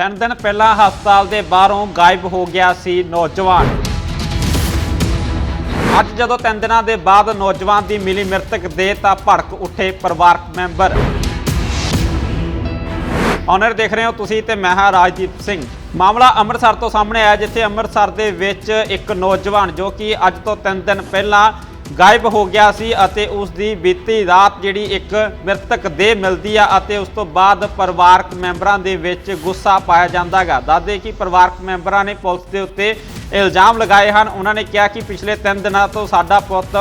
ਤਿੰਨ ਦਿਨ ਪਹਿਲਾਂ ਹਸਪਤਾਲ ਦੇ ਬਾਹਰੋਂ ਗਾਇਬ ਹੋ ਗਿਆ ਸੀ ਨੌਜਵਾਨ। ਅੱਜ ਜਦੋਂ ਤਿੰਨ ਦਿਨਾਂ ਦੇ ਬਾਅਦ ਨੌਜਵਾਨ ਦੀ ਮਿਲੀ ਮ੍ਰਿਤਕ ਦੇਹ ਤਾਂ ਭੜਕ ਉੱਠੇ ਪਰਿਵਾਰਕ ਮੈਂਬਰ। ਆਨਰ ਦੇਖ ਰਹੇ ਹੋ ਤੁਸੀਂ ਤੇ ਮੈਂ ਹਾਂ ਰਾਜਦੀਪ ਸਿੰਘ। ਮਾਮਲਾ ਅੰਮ੍ਰਿਤਸਰ ਤੋਂ ਸਾਹਮਣੇ ਆਇਆ ਜਿੱਥੇ ਅੰਮ੍ਰਿਤਸਰ ਦੇ ਵਿੱਚ ਇੱਕ ਨੌਜਵਾਨ ਜੋ ਕਿ ਅੱਜ ਤੋਂ 3 ਦਿਨ ਪਹਿਲਾਂ ਗਾਇਬ ਹੋ ਗਿਆ ਸੀ ਅਤੇ ਉਸ ਦੀ ਬੀਤੀ ਰਾਤ ਜਿਹੜੀ ਇੱਕ ਮ੍ਰਿਤਕ ਦੇਹ ਮਿਲਦੀ ਆ ਅਤੇ ਉਸ ਤੋਂ ਬਾਅਦ ਪਰਿਵਾਰਕ ਮੈਂਬਰਾਂ ਦੇ ਵਿੱਚ ਗੁੱਸਾ ਪਾਇਆ ਜਾਂਦਾਗਾ ਦੱਸਦੇ ਕਿ ਪਰਿਵਾਰਕ ਮੈਂਬਰਾਂ ਨੇ ਪੁਲਿਸ ਦੇ ਉੱਤੇ ਇਲਜ਼ਾਮ ਲਗਾਏ ਹਨ। ਉਹਨਾਂ ਨੇ ਕਿਹਾ ਕਿ ਪਿਛਲੇ 3 ਦਿਨਾਂ ਤੋਂ ਸਾਡਾ ਪੁੱਤ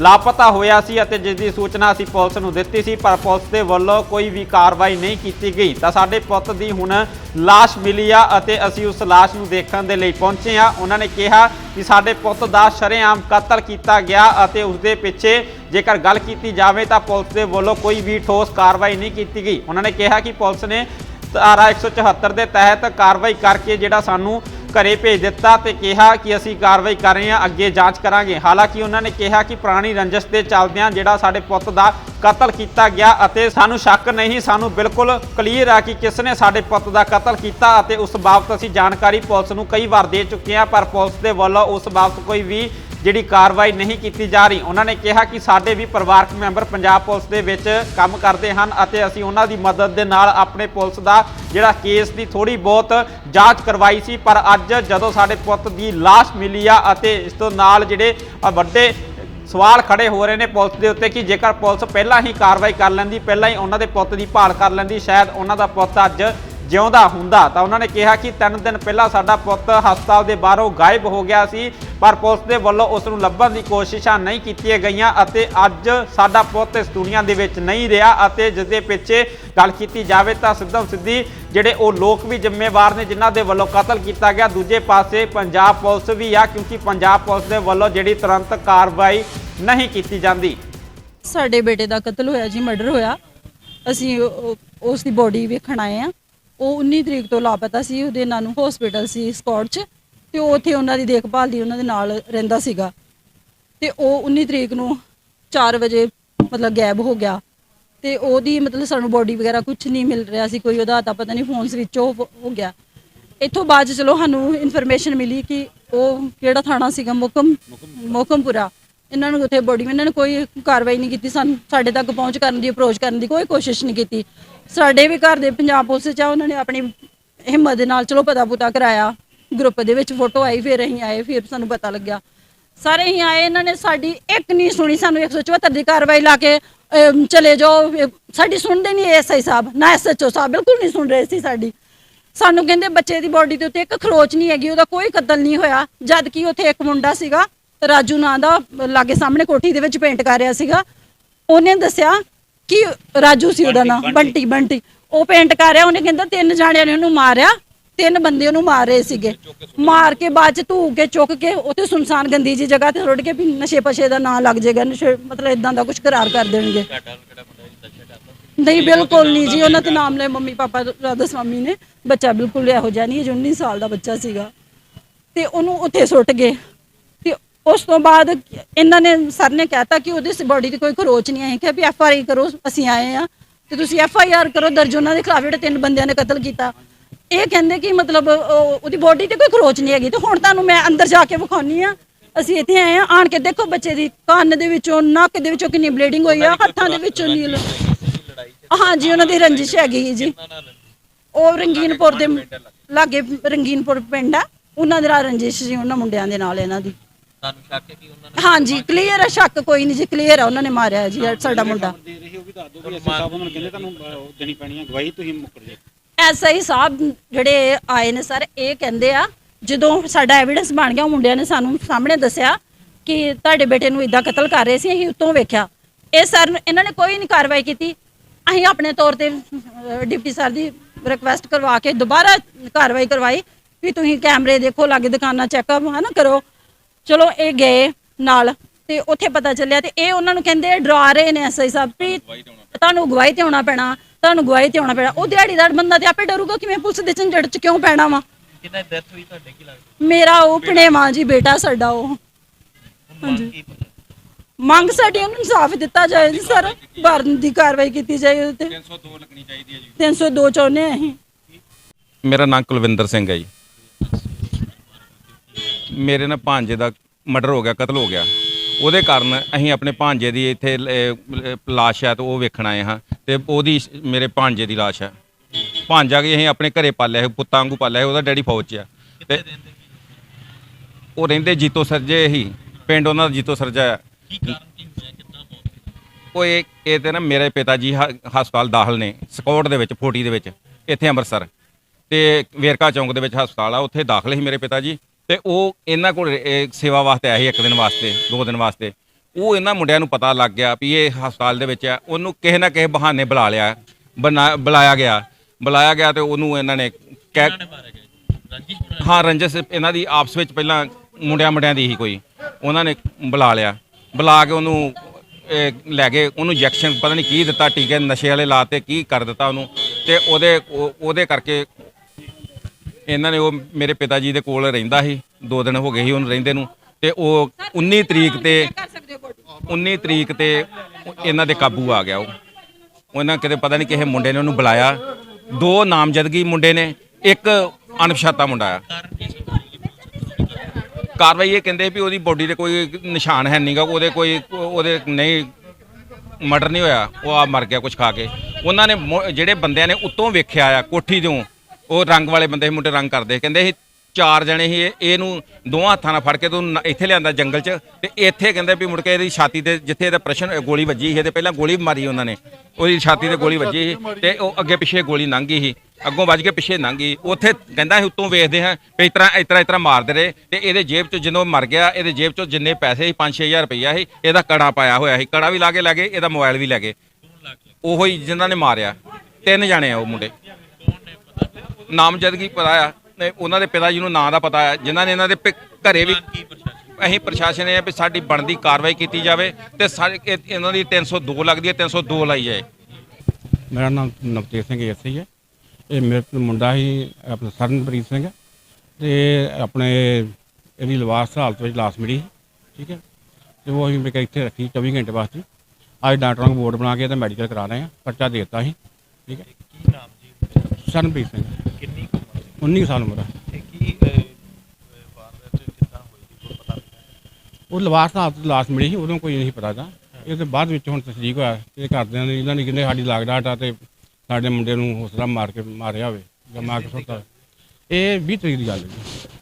ਲਾਪਤਾ ਹੋਇਆ ਸੀ ਅਤੇ ਜਿਸ ਦੀ ਸੂਚਨਾ ਅਸੀਂ ਪੁਲਿਸ ਨੂੰ ਦਿੱਤੀ ਸੀ, ਪਰ ਪੁਲਿਸ ਦੇ ਵੱਲੋਂ ਕੋਈ ਵੀ ਕਾਰਵਾਈ ਨਹੀਂ ਕੀਤੀ ਗਈ। ਤਾਂ ਸਾਡੇ ਪੁੱਤ ਦੀ ਹੁਣ ਲਾਸ਼ ਮਿਲੀ ਆ ਅਤੇ ਅਸੀਂ ਉਸ ਲਾਸ਼ ਨੂੰ ਦੇਖਣ ਦੇ ਲਈ ਪਹੁੰਚੇ ਆ ਉਹਨਾਂ ਨੇ ਕਿਹਾ ਕਿ ਸਾਡੇ ਪੁੱਤ ਦਾ ਸ਼ਰੇਆਮ ਕਤਲ ਕੀਤਾ ਗਿਆ ਅਤੇ ਉਸ ਦੇ ਪਿੱਛੇ ਜੇਕਰ ਗੱਲ ਕੀਤੀ ਜਾਵੇ ਤਾਂ ਪੁਲਿਸ ਦੇ ਵੱਲੋਂ ਕੋਈ ਵੀ ਠੋਸ ਕਾਰਵਾਈ ਨਹੀਂ ਕੀਤੀ ਗਈ। ਉਹਨਾਂ ਨੇ ਕਿਹਾ ਕਿ ਪੁਲਿਸ ਨੇ ਧਾਰਾ 174 ਦੇ ਤਹਿਤ ਕਾਰਵਾਈ ਕਰਕੇ ਜਿਹੜਾ ਸਾਨੂੰ ਘਰੇ ਭੇਜ ਦਿੱਤਾ ਤੇ ਕਿਹਾ ਕਿ ਅਸੀਂ ਕਾਰਵਾਈ ਕਰ ਰਹੇ ਹਾਂ, ਅੱਗੇ ਜਾਂਚ ਕਰਾਂਗੇ। ਹਾਲਾਂਕਿ ਉਹਨਾਂ ਨੇ ਕਿਹਾ ਕਿ ਪੁਰਾਣੀ ਰੰਜਸ਼ ਦੇ ਚੱਲਦਿਆਂ ਜਿਹੜਾ ਸਾਡੇ ਪੁੱਤ ਦਾ ਕਤਲ ਕੀਤਾ ਗਿਆ ਅਤੇ ਸਾਨੂੰ ਸ਼ੱਕ ਨਹੀਂ, ਸਾਨੂੰ ਬਿਲਕੁਲ ਕਲੀਅਰ ਆ ਕਿ ਕਿਸ ਨੇ ਸਾਡੇ ਪੁੱਤ ਦਾ ਕਤਲ ਕੀਤਾ ਅਤੇ ਉਸ ਬਾਬਤ ਅਸੀਂ ਜਾਣਕਾਰੀ ਪੁਲਿਸ ਨੂੰ ਕਈ ਵਾਰ ਦੇ ਚੁੱਕੇ ਹਾਂ, ਪਰ ਪੁਲਿਸ ਦੇ ਵੱਲੋਂ ਉਸ ਬਾਬਤ ਕੋਈ ਵੀ ਜਿਹੜੀ ਕਾਰਵਾਈ ਨਹੀਂ ਕੀਤੀ ਜਾ ਰਹੀ, ਉਹਨਾਂ ਨੇ ਕਿਹਾ ਕਿ ਸਾਡੇ ਵੀ ਪਰਿਵਾਰਕ ਮੈਂਬਰ ਪੰਜਾਬ ਪੁਲਿਸ ਦੇ ਵਿੱਚ ਕੰਮ ਕਰਦੇ ਹਨ ਅਤੇ ਅਸੀਂ ਉਹਨਾਂ ਦੀ ਮਦਦ ਦੇ ਨਾਲ ਆਪਣੇ ਪੁਲਿਸ ਦਾ ਜਿਹੜਾ ਕੇਸ ਦੀ ਥੋੜੀ ਬਹੁਤ ਜਾਂਚ ਕਰਵਾਈ ਸੀ, ਪਰ ਅੱਜ ਜਦੋਂ ਸਾਡੇ ਪੁੱਤ ਦੀ ਲਾਸ਼ ਮਿਲੀ ਆ ਅਤੇ ਇਸ ਤੋਂ ਨਾਲ ਜਿਹੜੇ ਵੱਡੇ ਸਵਾਲ ਖੜੇ ਹੋ ਰਹੇ ਨੇ ਪੁਲਿਸ ਦੇ ਉੱਤੇ ਕਿ ਜੇਕਰ ਪੁਲਿਸ ਪਹਿਲਾਂ ਹੀ ਕਾਰਵਾਈ ਕਰ ਲੈਂਦੀ, ਪਹਿਲਾਂ ਹੀ ਉਹਨਾਂ ਦੇ ਪੁੱਤ ਦੀ ਭਾਲ ਕਰ ਲੈਂਦੀ, ਸ਼ਾਇਦ ਉਹਨਾਂ ਦਾ ਪੁੱਤ ਅੱਜ ਜਿਉਂਦਾ ਹੁੰਦਾ। ਤਾਂ ਉਹਨਾਂ ਨੇ ਕਿਹਾ ਕਿ ਤਿੰਨ ਦਿਨ ਪਹਿਲਾਂ ਸਾਡਾ ਪੁੱਤ ਹਸਪਤਾਲ ਦੇ ਬਾਹਰੋਂ ਗਾਇਬ ਹੋ ਗਿਆ ਸੀ ਪਰ ਪੁਲਿਸ ਦੇ ਵੱਲੋਂ ਉਸ ਨੂੰ ਲੱਭਣ ਦੀ ਕੋਸ਼ਿਸ਼ਾਂ ਨਹੀਂ ਕੀਤੀਆਂ ਗਈਆਂ ਅਤੇ ਅੱਜ ਸਾਡਾ ਪੁੱਤ ਇਸ ਦੁਨੀਆ ਦੇ ਵਿੱਚ ਨਹੀਂ ਰਿਹਾ ਅਤੇ ਜਿਸ ਦੇ ਪਿੱਛੇ ਗੱਲ ਕੀਤੀ ਜਾਵੇ ਤਾਂ ਸਿੱਧਮ ਸਿੱਧੀ ਜਿਹੜੇ ਉਹ ਲੋਕ ਵੀ ਜ਼ਿੰਮੇਵਾਰ ਨੇ, ਜਿਨ੍ਹਾਂ ਦੇ ਵੱਲੋਂ ਕਤਲ ਕੀਤਾ ਗਿਆ। ਦੂਜੇ ਪਾਸੇ ਪੰਜਾਬ ਪੁਲਿਸ ਵੀ ਆ, ਕਿਉਂਕਿ ਪੰਜਾਬ ਪੁਲਿਸ ਦੇ ਵੱਲੋਂ ਜਿਹੜੀ ਤੁਰੰਤ ਕਾਰਵਾਈ ਨਹੀਂ ਕੀਤੀ ਜਾਂਦੀ। ਸਾਡੇ ਬੇਟੇ ਦਾ ਕਤਲ ਹੋਇਆ ਜੀ, ਮਰਡਰ ਹੋਇਆ। ਅਸੀਂ ਉਹ- ਉਸ ਦੀ ਬੋਡੀ ਵੇਖਣ ਆਏ ਆ ਉਹ 19 ਤਰੀਕ ਤੋਂ ਲਾਪਤਾ ਸੀ, ਉਹਦੇ ਨਾਂ ਨੂੰ ਹਸਪੀਟਲ ਸੀ ਸਕਾਟ 'ਚ। ਤੇ ਉਹ ਉੱਥੇ ਉਹਨਾਂ ਦੀ ਦੇਖਭਾਲ ਦੀ ਉਹਨਾਂ ਦੇ ਨਾਲ ਰਹਿੰਦਾ ਸੀਗਾ। ਤੇ ਉਹ 19 ਤਰੀਕ ਨੂੰ 4 ਵਜੇ ਮਤਲਬ ਗਾਇਬ ਹੋ ਗਿਆ। ਤੇ ਉਹਦੀ ਮਤਲਬ ਸਾਨੂੰ ਬੋਡੀ ਵਗੈਰਾ ਕੁਝ ਨਹੀਂ ਮਿਲ ਰਿਹਾ ਸੀ ਕੋਈ ਉਹਦਾ ਤਾਂ ਪਤਾ ਨਹੀਂ ਫੋਨ ਸਵਿਚ ਆਫ ਹੋ ਗਿਆ। ਇੱਥੋਂ ਬਾਅਦ ਚਲੋ ਸਾਨੂੰ ਇਨਫੋਰਮੇਸ਼ਨ ਮਿਲੀ ਕਿ ਉਹ ਕਿਹੜਾ ਥਾਣਾ ਸੀਗਾ ਮੁਕਮ ਮੁਕਮਪੁਰਾ। ਇਹਨਾਂ ਨੂੰ ਉੱਥੇ ਬੋਡੀ ਇਹਨਾਂ ਨੇ ਕੋਈ ਕਾਰਵਾਈ ਨਹੀਂ ਕੀਤੀ ਸਾਨੂੰ ਸਾਡੇ ਤੱਕ ਪਹੁੰਚ ਕਰਨ ਦੀ ਅਪਰੋਚ ਕਰਨ ਦੀ ਕੋਈ ਕੋਸ਼ਿਸ਼ ਨਹੀਂ ਕੀਤੀ। ਸਾਡੇ ਵੀ ਘਰ ਦੇ ਪੰਜਾਬ ਪੁਲਿਸ ਚ ਆ ਉਹਨਾਂ ਨੇ ਆਪਣੀ ਹਿੰਮਤ ਦੇ ਨਾਲ ਚਲੋ ਪਤਾ ਪੁਤਾ ਕਰਾਇਆ। ਗਰੁੱਪ ਦੇ ਵਿੱਚ ਫੋਟੋ ਆਈ ਫਿਰ ਅਸੀਂ ਆਏ ਫਿਰ ਸਾਨੂੰ ਪਤਾ ਲੱਗਿਆ। ਸਾਰੇ ਹੀ ਆਏ ਇਹਨਾਂ ਨੇ ਸਾਡੀ ਇੱਕ ਨਹੀਂ ਸੁਣੀ ਸਾਨੂੰ 174 ਦੀ ਕਾਰਵਾਈ ਲਾ ਕੇ ਅਮ, ਚਲੇ ਜਾਓ। ਇਹ ਸਾਡੀ ਸੁਣਦੇ ਨਹੀਂ ਐਸਆਈ ਸਾਹਿਬ ਨਾ ਐਸਐਚਓ ਸਾਹਿਬ ਬਿਲਕੁਲ ਨਹੀਂ ਸੁਣ ਰਹੇ ਸੀ ਸਾਡੀ। ਸਾਨੂੰ ਕਹਿੰਦੇ ਬੱਚੇ ਦੀ ਬੋਡੀ ਦੇ ਉੱਤੇ ਇੱਕ ਖਰੋਚ ਨਹੀਂ ਹੈਗੀ ਉਹਦਾ ਕੋਈ ਕਤਲ ਨਹੀਂ ਹੋਇਆ ਜਦ ਕਿ ਉੱਥੇ ਇੱਕ ਮੁੰਡਾ ਸੀਗਾ ਰਾਜੂ ਨਾਂ ਦਾ ਲਾਗੇ ਸਾਹਮਣੇ ਕੋਠੀ ਦੇ ਵਿੱਚ ਪੇਂਟ ਕਰ ਰਿਹਾ ਸੀਗਾ। ਉਹਨੇ ਦੱਸਿਆ ਕਿ ਰਾਜੂ ਸੀ ਉਹਦਾ ਨਾਮ ਬੰਟੀ। ਬੰਟੀ ਉਹ ਪੇਂਟ ਕਰ ਰਿਹਾ ਉਹਨੇ ਕਹਿੰਦਾ ਤਿੰਨ ਜਾਣਿਆਂ ਨੇ ਉਹਨੂੰ ਮਾਰਿਆ ਤਿੰਨ ਬੰਦੇ ਉਹਨੂੰ ਮਾਰ ਰਹੇ ਸੀਗੇ। ਮਾਰ ਕੇ ਬਾਅਦ ਚ ਧੂ ਕੇ, ਚੁੱਕ ਕੇ ਉੱਥੇ ਸੁਨਸਾਨ ਗੰਦੀ ਜੀ ਜਗ੍ਹਾ ਤੇ ਰੁੜ ਕੇ ਵੀ ਨਸ਼ੇ ਪਸ਼ੇ ਦਾ ਨਾਂ ਲੱਗ ਜਾਏਗਾ, ਨਸ਼ੇ ਮਤਲਬ ਇਦਾਂ ਦਾ ਕੁਝ ਕਰਾਰ ਕਰ ਦੇਣਗੇ। ਨਹੀਂ, ਬਿਲਕੁਲ ਨਹੀਂ ਜੀ, ਉਹਨਾਂ ਤੇ ਨਾਮ ਲੈ ਮੰਮੀ ਪਾਪਾ ਰਾਧਾ ਸਵਾਮੀ ਨੇ। ਬੱਚਾ ਬਿਲਕੁਲ ਇਹੋ ਜਿਹਾ ਨਹੀਂ ਜੋ 19 ਸਾਲ ਦਾ ਬੱਚਾ ਸੀਗਾ। ਤੇ ਉਹਨੂੰ ਉੱਥੇ ਸੁੱਟ ਗਏ। ਤੇ ਉਸ ਤੋਂ ਬਾਅਦ ਇਹਨਾਂ ਨੇ, ਸਰ ਨੇ ਕਹਿਤਾ ਕਿ ਉਹਦੇ ਬੋਡੀ ਤੇ ਕੋਈ ਖਰੋਚ ਨਹੀਂ ਹੈ ਕਿ ਵੀ ਐਫ ਆਰ ਆਈ ਕਰੋ, ਅਸੀਂ ਆਏ ਆ ਤੇ ਤੁਸੀਂ ਐਫ ਆਈ ਆਰ ਕਰੋ, ਦਰਜ ਉਹਨਾਂ ਦੇ ਖਿਲਾਫ ਜਿਹੜੇ ਤਿੰਨ ਬੰਦਿਆਂ ਨੇ ਕਤਲ ਕੀਤਾ। ਇਹ ਕਹਿੰਦੇ ਕਿ ਮਤਲਬ ਉਹ- ਉਹਦੀ ਬੋਡੀ ਤੇ ਕੋਈ ਖਰੋਚ ਨਹੀਂ ਹੈਗੀ ਤੇ ਹੁਣ ਤੁਹਾਨੂੰ ਮੈਂ ਅੰਦਰ ਜਾ ਕੇ ਵਿਖਾਉਣੀ ਆ। ਅਸੀਂ ਇੱਥੇ ਆਏ ਆ ਆਣ ਕੇ ਦੇਖੋ ਬੱਚੇ ਦੀ ਕੰਨ ਦੇ ਵਿੱਚੋਂ ਨੱਕ ਦੇ ਵਿੱਚੋਂ ਕਿੰਨੀ ਬਲੀਡਿੰਗ ਹੋਈ ਆ ਹੱਥਾਂ ਦੇ ਵਿੱਚੋਂ ਨੀਲ। ਹਾਂਜੀ ਉਹਨਾਂ ਦੀ ਰੰਜਿਸ਼ ਹੈਗੀ ਜੀ। ਉਹ ਰੰਗੀਨਪੁਰ ਦੇ ਲਾਗੇ ਰੰਗੀਨਪੁਰ ਪਿੰਡ ਆ। ਉਹਨਾਂ ਦੇ ਨਾਲ ਰੰਜਿਸ਼ ਸੀ ਉਹਨਾਂ ਮੁੰਡਿਆਂ ਦੇ ਨਾਲ ਇਹਨਾਂ ਦੀ। ਤੁਹਾਨੂੰ ਸ਼ੱਕ ਹੈ ਕਿ ਉਹਨਾਂ ਨੇ ਹਾਂਜੀ ਕਲੀਅਰ ਹੈ ਸ਼ੱਕ ਕੋਈ ਨਹੀਂ ਜੀ ਕਲੀਅਰ ਹੈ ਉਹਨਾਂ ਨੇ ਮਾਰਿਆ ਜੀ ਸਾਡਾ ਮੁੰਡਾ। ਦੇ ਰਹੀ ਉਹ ਵੀ ਦੱਸ ਦਿਓ ਵੀ ਐਸਐਸ ਸਾਹਿਬ ਉਹਨਾਂ ਨੇ ਕਹਿੰਦੇ ਤੁਹਾਨੂੰ ਅਹ, ਉਹ ਦੇਣੀ ਪੈਣੀ ਹੈ ਗਵਾਹੀ ਤੁਸੀਂ ਮੁੱਕਰ ਜੇ ਐਸਆਈ ਸਾਹਿਬ ਜਿਹੜੇ ਆਏ ਨੇ ਸਰ ਇਹ ਕਹਿੰਦੇ ਆ ਜਦੋਂ ਸਾਡਾ ਐਵੀਡੈਂਸ ਬਣ ਗਿਆ ਮੁੰਡਿਆਂ ਨੇ ਸਾਨੂੰ ਸਾਹਮਣੇ ਦੱਸਿਆ ਕਿ ਤੁਹਾਡੇ ਬੇਟੇ ਨੂੰ ਇਦਾਂ ਕਤਲ ਕਰ ਰਹੇ ਸੀ ਅਸੀਂ ਉੱਤੋਂ ਵੇਖਿਆ। ਇਹ ਸਰ ਇਹਨਾਂ ਨੇ ਕੋਈ ਨਹੀਂ ਕਾਰਵਾਈ ਕੀਤੀ। ਅਸੀਂ ਆਪਣੇ ਤੌਰ ਤੇ ਡਿਪਟੀ ਸਰ ਦੀ ਰਿਕਵੈਸਟ ਕਰਵਾ ਕੇ ਦੁਬਾਰਾ ਕਾਰਵਾਈ ਕਰਵਾਈ ਵੀ ਤੁਸੀਂ ਕੈਮਰੇ ਦੇਖੋ ਲਾਗੇ ਦੁਕਾਨਾਂ ਚੈੱਕਅਪ ਹਨਾ ਕਰੋ। ਚਲੋ ਇਹ ਗਏ ਨਾਲ ਤੇ ਉੱਥੇ ਪਤਾ ਚੱਲਿਆ ਤੇ ਇਹ ਉਹਨਾਂ ਨੂੰ ਕਹਿੰਦੇ ਡਰਾ ਰਹੇ ਨੇ ਐਸਆਈ ਸਾਹਿਬ ਵੀ ਤੁਹਾਨੂੰ ਗਵਾਹੀ ਤੇ ਆਉਣਾ ਪੈਣਾ। ਤੁਹਾਨੂੰ ਗਵਾਹੀ ਤੇ ਆਉਣਾ ਪੈਣਾ। ਉਹ ਦਿਹਾੜੀਦਾਰ ਬੰਦਾ ਤੇ ਆਪੇ ਡਰੂਗਾ ਕਿਵੇਂ ਪੁਲਿਸ ਦੇ ਝੰਡੜ ਚ ਕਿਉਂ ਪੈਣਾ ਵਾ। ਕਿਹਨਾਂ ਦੀ ਡੈਥ ਹੋਈ ਤੁਹਾਡੇ ਕੀ ਲੱਗਦਾ? ਮੇਰਾ ਉਹ ਭਣੇਵਾਂ ਜੀ ਬੇਟਾ ਸਾਡਾ ਉਹ। ਹਾਂਜੀ ਕੀ ਮੰਗ ਸਾਡੀ ਉਹਨੂੰ ਇਨਸਾਫ ਦਿੱਤਾ ਜਾਏ ਜੀ ਸਰ। ਭਰਨ ਦੀ ਕਾਰਵਾਈ ਕੀਤੀ ਜਾਏ ਉਹਦੇ ਤੇ। 302 ਲੱਗਣੀ ਚਾਹੀਦੀ ਹੈ ਜੀ। 302 ਚਾਹੁੰਦੇ ਹਾਂ ਅਸੀਂ। ਮੇਰਾ ਨਾਮ ਕੁਲਵਿੰਦਰ ਸਿੰਘ ਹੈ ਜੀ। ਮੇਰੇ ਨਾਲ ਭਾਂਜੇ ਦਾ ਮਰਡਰ ਹੋ ਗਿਆ ਕਤਲ ਹੋ ਗਿਆ। ਉਹਦੇ ਕਾਰਨ ਅਸੀਂ ਆਪਣੇ ਭਾਂਜੇ ਦੀ ਇੱਥੇ ਲਾਸ਼ ਹੈ ਤੇ ਉਹ ਵੇਖਣ ਆਏ ਹਾਂ ਤੇ ਉਹਦੀ ਮੇਰੇ ਭਾਂਜੇ ਦੀ ਲਾਸ਼ ਹੈ। ਭਾਂਜਾ ਕਿ ਅਸੀਂ ਆਪਣੇ ਘਰੇ ਪਾਲਿਆ ਹੈ ਪੁੱਤਾਂ ਵਾਂਗੂ ਪਾਲਿਆ ਹੈ ਉਹਦਾ ਡੈਡੀ ਫੌਜ 'ਚ ਆ। ਤੇ ਉਹ ਰਹਿੰਦੇ ਜੀਤੋ ਸਰਜੇ ਹੀ ਪਿੰਡ ਉਹਨਾਂ ਦਾ ਜੀਤੋ ਸਰਜਾ ਆ? ਉਹ ਇਹ ਇਹ ਤੇ ਨਾ ਮੇਰੇ ਪਿਤਾ ਜੀ ਹਸਪਤਾਲ ਦਾਖਲ ਨੇ ਸਕੌਟ ਦੇ ਵਿੱਚ ਫੋਟੀ ਦੇ ਵਿੱਚ ਇੱਥੇ ਅੰਮ੍ਰਿਤਸਰ। ਤੇ ਵੇਰਕਾ ਚੌਂਕ ਦੇ ਵਿੱਚ ਹਸਪਤਾਲ ਆ ਉੱਥੇ ਦਾਖਲ ਸੀ ਮੇਰੇ ਪਿਤਾ ਜੀ। ਤੇ ਉਹ ਇਹਨਾਂ ਕੋਲ ਇਹ ਸੇਵਾ ਵਾਸਤੇ ਆਏ ਸੀ ਇੱਕ ਦਿਨ ਵਾਸਤੇ ਦੋ ਦਿਨ ਵਾਸਤੇ। ਉਹ ਇਹਨਾਂ ਮੁੰਡਿਆਂ ਨੂੰ ਪਤਾ ਲੱਗ ਗਿਆ ਵੀ ਇਹ ਹਸਪਤਾਲ ਦੇ ਵਿੱਚ ਆ। ਉਹਨੂੰ ਕਿਸੇ ਨਾ ਕਿਸੇ ਬਹਾਨੇ ਬੁਲਾ ਲਿਆ ਬਣਾ- ਬੁਲਾਇਆ ਗਿਆ। ਬੁਲਾਇਆ ਗਿਆ ਤੇ ਉਹਨੂੰ ਇਹਨਾਂ ਨੇ ਕਹਿ ਹਾਂ ਰੰਜਸ ਇਹਨਾਂ ਦੀ ਆਪਸ ਵਿੱਚ ਪਹਿਲਾਂ ਮੁੰਡਿਆਂ ਮੁੰਡਿਆਂ ਦੀ ਹੀ ਕੋਈ। ਉਹਨਾਂ ਨੇ ਬੁਲਾ ਲਿਆ। ਬੁਲਾ ਕੇ ਉਹਨੂੰ ਇਹ, ਲੈ ਗਏ। ਉਹਨੂੰ ਇੰਜੈਕਸ਼ਨ ਪਤਾ ਨਹੀਂ ਕੀ ਦਿੱਤਾ ਟੀਕੇ ਨਸ਼ੇ ਵਾਲੇ ਲਾਤੇ ਕੀ ਕਰ ਦਿੱਤਾ ਉਹਨੂੰ। ਤੇ ਉਹਦੇ ਉਹ- ਉਹਦੇ ਕਰਕੇ ਇਹਨਾਂ ਨੇ ਉਹ ਮੇਰੇ ਪਿਤਾ ਜੀ ਦੇ ਕੋਲ ਰਹਿੰਦਾ ਸੀ, ਦੋ ਦਿਨ ਹੋ ਗਏ ਸੀ ਉਹਨੂੰ ਰਹਿੰਦੇ ਨੂੰ, ਤੇ ਉਹ 19 ਤਰੀਕ ਤੇ 19 ਤਰੀਕ ਤੇ ਇਹਨਾਂ ਦੇ ਕਾਬੂ ਆ ਗਿਆ ਉਹ। ਉਹਨਾਂ ਕਿਤੇ ਪਤਾ ਨਹੀਂ ਕਿਸੇ ਮੁੰਡੇ ਨੇ ਉਹਨੂੰ ਬੁਲਾਇਆ। ਦੋ ਨਾਮਜ਼ਦਗੀ ਮੁੰਡੇ ਨੇ, ਇੱਕ ਅਣਪਛਾਤਾ ਮੁੰਡਾ ਆ। ਕਾਰਵਾਈ ਇਹ ਕਹਿੰਦੇ ਵੀ ਉਹਦੀ ਬੋਡੀ ਤੇ ਕੋਈ ਨਿਸ਼ਾਨ ਹੈ ਨਹੀਂਗਾ ਉਹਦੇ ਕੋਈ, ਉਹਦੇ ਨਹੀਂ, ਮਰਡਰ ਨਹੀਂ ਹੋਇਆ, ਉਹ ਆ ਮਰ ਗਿਆ ਕੁਝ ਖਾ ਕੇ। ਉਹਨਾਂ ਨੇ ਮੋ- ਜਿਹੜੇ ਬੰਦਿਆਂ ਨੇ ਉੱਤੋਂ ਵੇਖਿਆ ਆ ਕੋਠੀ ਤੋਂ ਉਹ ਰੰਗ ਵਾਲੇ ਬੰਦੇ ਸੀ, ਮੁੰਡੇ ਰੰਗ ਕਰਦੇ ਕਹਿੰਦੇ ਸੀ ਚਾਰ ਜਣੇ ਸੀ ਇਹ- ਇਹਨੂੰ ਦੋਹਾਂ ਹੱਥਾਂ ਨਾਲ ਫੜ ਕੇ ਤੂੰ ਨ- ਇੱਥੇ ਲਿਆਂਦਾ ਜੰਗਲ 'ਚ ਤੇ ਇੱਥੇ ਕਹਿੰਦੇ ਵੀ ਮੁੜ ਕੇ ਇਹਦੀ ਛਾਤੀ ਤੇ ਜਿੱਥੇ ਇਹਦਾ ਪ੍ਰਸ਼ਨ ਗੋਲੀ ਵੱਜੀ ਸੀ ਇਹਦੇ ਪਹਿਲਾਂ ਗੋਲੀ ਵੀ ਮਾਰੀ ਉਹਨਾਂ ਨੇ। ਉਹਦੀ ਛਾਤੀ ਤੇ ਗੋਲੀ ਵੱਜੀ ਸੀ ਤੇ ਉਹ ਅੱਗੇ ਪਿੱਛੇ ਗੋਲੀ ਲੰਘ ਗਈ ਸੀ। ਅੱਗੋਂ ਵੱਜ ਕੇ ਪਿੱਛੇ ਲੰਘ ਗਈ। ਉੱਥੇ ਕਹਿੰਦਾ ਸੀ ਉੱਤੋਂ ਵੇਖਦੇ ਹਾਂ ਵੀ ਇਸ ਤਰ੍ਹਾਂ ਇਸ ਤਰ੍ਹਾਂ ਇਸ ਤਰ੍ਹਾਂ ਮਾਰਦੇ ਰਹੇ ਤੇ ਇਹਦੇ ਜੇਬ 'ਚ ਜਦੋਂ ਮਰ ਗਿਆ ਇਹਦੇ ਜੇਬ 'ਚੋਂ ਜਿੰਨੇ ਪੈਸੇ ਸੀ 5-6000 ਰੁਪਈਆ ਸੀ ਇਹਦਾ ਕੜਾ ਪਾਇਆ ਹੋਇਆ ਸੀ। ਕੜਾ ਵੀ ਲਾ ਕੇ ਲੈ ਗਏ ਇਹਦਾ ਮੋਬਾਈਲ ਵੀ ਲੈ ਗਏ। ਉਹੋ ਹੀ ਜਿਨ੍ਹਾਂ ਨੇ ਮਾਰਿਆ ਤਿੰਨ ਜਾਣੇ ਆ ਉਹ ਮੁੰਡੇ। ਨਾਮਜ਼ਦਗੀ ਪਤਾ ਆ ਤੇ ਉਹਨਾਂ ਦੇ ਪਿਤਾ ਜੀ ਨੂੰ ਨਾਂ ਦਾ ਪਤਾ ਆ ਜਿਨ੍ਹਾਂ ਨੇ ਇਹਨਾਂ ਦੇ ਪਿ- ਘਰੇ ਵੀ ਅਸੀਂ ਪ੍ਰਸ਼ਾਸਨ ਇਹ ਆ ਵੀ ਸਾਡੀ ਬਣਦੀ ਕਾਰਵਾਈ ਕੀਤੀ ਜਾਵੇ ਤੇ ਇਹਨਾਂ ਦੀ 302 ਲੱਗਦੀ ਹੈ 302 ਲਾਈ ਜਾਏ। ਮੇਰਾ ਨਾਮ ਨਵਤੇਜ ਸਿੰਘ ਐਸੀ ਹੈ। ਇਹ ਮੇਰੇ ਮੁੰਡਾ ਹੀ ਆਪਣਾ ਸਰਨਪ੍ਰੀਤ ਸਿੰਘ ਤੇ ਆਪਣੇ ਇਹਦੀ ਲਵਾਸ ਹਾਲਤ ਵਿੱਚ ਲਾਸ਼ ਮਿਲੀ ਠੀਕ ਹੈ। ਤੇ ਉਹ ਅਸੀਂ ਮੈਂ ਇੱਥੇ ਰੱਖੀ 24 ਘੰਟੇ ਵਾਸਤੇ। ਅੱਜ ਡਾਕਟਰਾਂ ਨੂੰ ਬੋਰਡ ਬਣਾ ਕੇ ਤੇ ਮੈਡੀਕਲ ਕਰਾ ਰਹੇ ਆ ਪਰਚਾ ਦੇ ਦਿੱਤਾ ਸੀ ਠੀਕ ਹੈ। ਕੀ ਨਾਮ ਸਰਨਪ੍ਰੀਤ ਸਿੰਘ। ਕਿੰਨੀ ਕੁ ਉਮਰ ਸੀ? 19 ਸਾਲ ਉਮਰ ਹੈ ਤੇ ਕੀ ਵਾਰਦਾਤ ਕਿੱਦਾਂ ਹੋਈ ਜੀ ਕੋਈ ਪਤਾ ਲੱਗਾ ਉਹ ਲਵਾਸ ਹਾਲਤ ਵਿੱਚ ਲਾਸ਼ ਮਿਲੀ ਸੀ ਉਦੋਂ ਕੋਈ ਨਹੀਂ ਪਤਾ ਦਾ ਇਹ ਤੇ ਬਾਅਦ ਵਿੱਚ ਹੁਣ ਤਸਦੀਕ ਹੋਇਆ। ਇਹ ਘਰਦਿਆਂ ਨੇ ਇਹਨਾਂ ਨੇ ਕਹਿੰਦੇ ਸਾਡੀ ਲਾਗ ਡਾਟ ਆ ਤੇ ਸਾਡੇ ਮੁੰਡੇ ਨੂੰ ਹੌਸਲਾ ਮਾਰ ਕੇ ਮਾਰਿਆ ਹੋਵੇ। ਜਾਂ ਮਾਰ ਕੇ ਸੁੱਟਾ ਇਹ 20 ਤਰੀਕ ਦੀ ਗੱਲ ਹੈ ਜੀ।